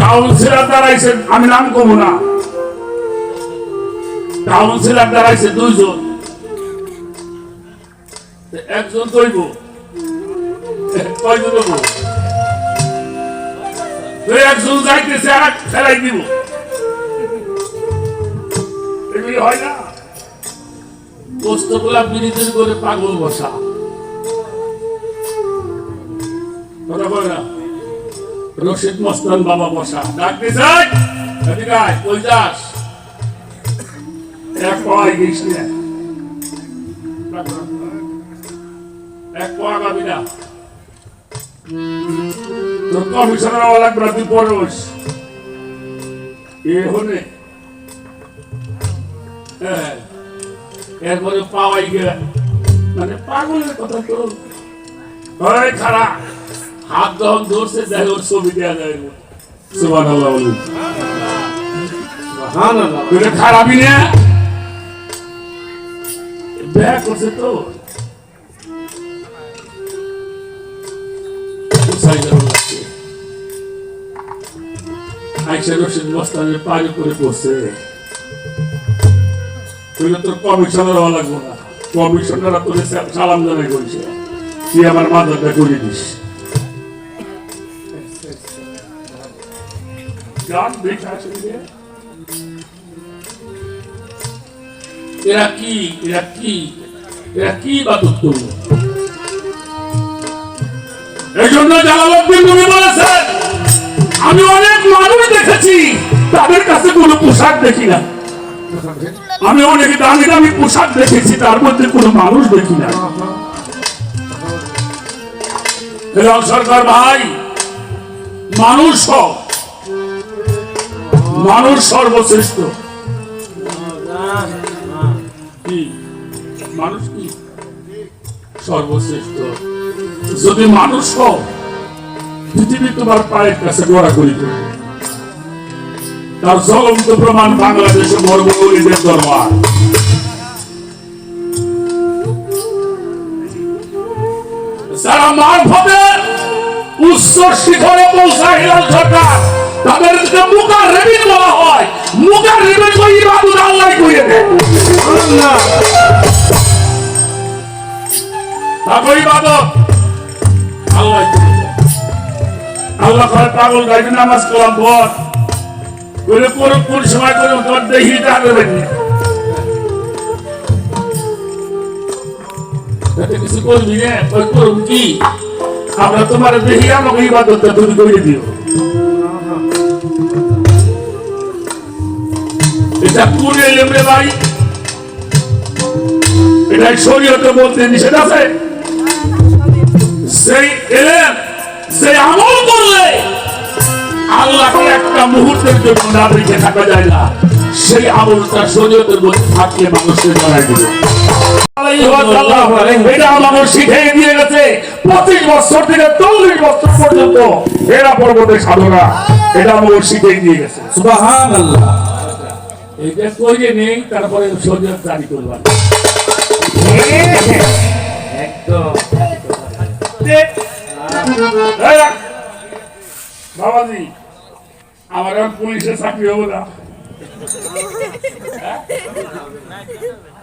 Councillor দাঁড়াইছে আমি নাম না। কাউন্সিলর দাঁড়াইছে দুইজন। একজন কয়জন একজন যাইতেছে এক ফেলাই দিব। এগুলি হয় না। পোস্তগুলা বিরিদের করে পাগল বসা। কথা বলে রশিদ মস্তান বাবা বসা। ডাকতে যাই। এদিকে আয়, কই এক পাওয়াই গিস। এক পাওয়া গাবি না। তোর কমিশনার তুই পরে বস এ হনে হ্যাঁ। এরপরে পাওয়াই গে মানে পাগলের কথা তো। ওই খারাপ। হাত যখন ধরছে যাই ওর ছবি দেওয়া যায় সুবান খারাপই না? করছে তো। রশিদ করে পড়ছে। তুই তোর কমিশনার হওয়া লাগবো না। কমিশনার তোর সালাম জানাই করেছে তুই আমার মাথাটা করে দিস। গান এরা কি? এরা কি? এরা কি করল? এই জন্য বলেছেন, আমি অনেক মানুষ দেখেছি, তাদের কাছে কোনো পোশাক দেখি না। আমি অনেক দামি দামি পোশাক দেখেছি, তার মধ্যে কোনো মানুষ দেখি না। সরকার ভাই মানুষ মানুষ সর্বশ্রেষ্ঠ। মানুষ কি? সর্বশ্রেষ্ঠ। যদি মানুষ হও, পৃথিবী তোমার পায়ের কাছে গড়াগড়ি করবে তার জ্বলন্ত প্রমাণ বাংলাদেশে বর্বলীদের দরবার। যারা মারফতের বলা আল্লাহ কয় পাগল গাইবে নামাজ কলাম পর করে কোন কোন সময় করে তোমার দেহি যাবেন না কিছু করবি না ওই করুন কি? আমরা তোমার দেহি আমাকে ইবাদতটা তুমি করে দিও। এটা কোন এলেম ভাই এটা শরীয়তে বলতে নিষেধ আছে। সেই এলেম সেই আমল করলে আল্লাহকে একটা মুহূর্তের জন্য না রেখে থাকা যায় না। সেই আমলটা শরীয়তের মধ্যে থাকলে মানুষকে জানাই দিবে। এটা আমাকে শিখিয়ে দিয়ে গেছে। পঁচিশ বছর থেকে চল্লিশ বছর পর্যন্ত এরা পর্বতের সাধনা এটা আমাকে শিখিয়ে দিয়ে গেছে। এটা করিয়ে নেই তারপরে শরীয়ত জারি করবার একদম। বাবাজি আমার পুলিশের চাকরি হব না?